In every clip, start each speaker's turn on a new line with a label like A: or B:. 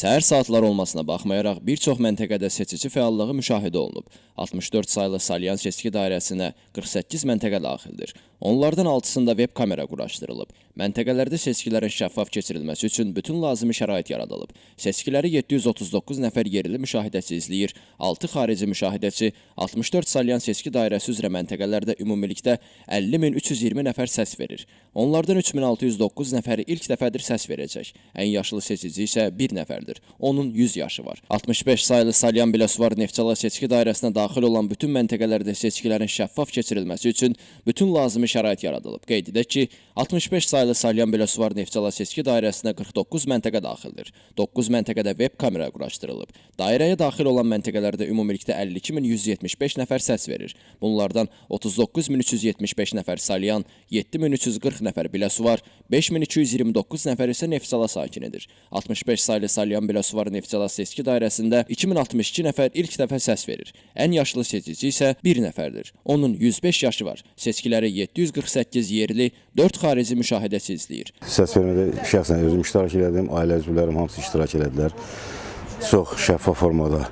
A: Səhər saatlar olmasına baxmayaraq bir çox məntəqədə seçici fəallığı müşahidə olunub. 64 saylı Salyan seçki dairəsinə 48 məntəqə daxildir. Onlardan 6-sında veb kamera quraşdırılıb. Məntəqələrdə seçkilərin şəffaf keçirilməsi üçün bütün lazımi şərait yaradılıb. Seçkiləri 739 nəfər yerli müşahidəçi izləyir, 6 xarici müşahidəçi, 64 Salyan seçki dairəsi üzrə məntəqələrdə ümumilikdə 50320 nəfər səs verir. Onlardan 3609 nəfəri ilk dəfədir səs verəcək. Ən yaşlı seçici isə 1 nəfərdir. Onun 100 yaşı var. 65 saylı Salyan Biləsuvar Neftçala seçki dairəsinə daxil olan bütün məntəqələrdə seçkilərin şəffaf keçirilməsi üçün bütün lazımi şərait yaradılıb. Qeyd edək ki, 65 saylı Salyan Biləsuvar Neftçala seçki dairəsinə 49 məntəqə daxildir. 9 məntəqədə veb kamera quraşdırılıb. Dairəyə daxil olan məntəqələrdə ümumilikdə 52175 nəfər səs verir. Bunlardan 39375 nəfər Salyan, 7340 nəfər Biləsuvar, 5229 nəfər isə Neftçala sakinidir. 65 saylı Salyan Biləsuvar Neftçala seçki dairəsində 2062 nəfər ilk dəfə səs verir. Ən yaşlı seçici isə 1 nəfərdir. Onun 105 yaşı var. Seçkiləri 748 yerli, 4 xarici müşahidəçi izləyir.
B: Səs vermədə şəxsən özüm iştirak elədim, ailə üzvlərim hamısı iştirak elədilər. Çox şəffaf formada,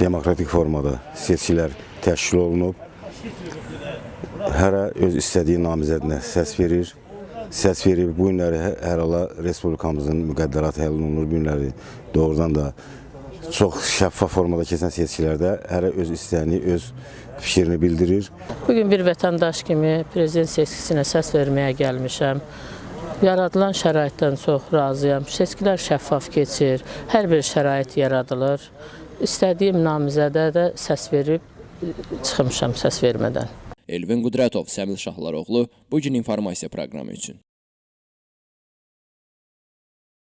B: demokratik formada seçkilər təşkil olunub. Hərə öz istədiyi namizədinə səs verir. Səs verib bu günləri hər hala respublikamızın müqəddəratı həll olunur. Bu günləri doğrudan da çox şəffaf formada keçən seçkilərdə hərə öz istəyini, öz fikrini bildirir.
C: Bugün bir vətəndaş kimi prezident seçkisinə səs verməyə gəlmişəm. Yaradılan şəraitdən çox razıyam. Seçkilər şəffaf keçir. Hər bir şərait yaradılır. İstədiyim namizədə də səs verib çıxmışam səs vermədən.
A: Elvin Qudrətov, Səmil Şahlaroğlu bu gün informasiya proqramı üçün.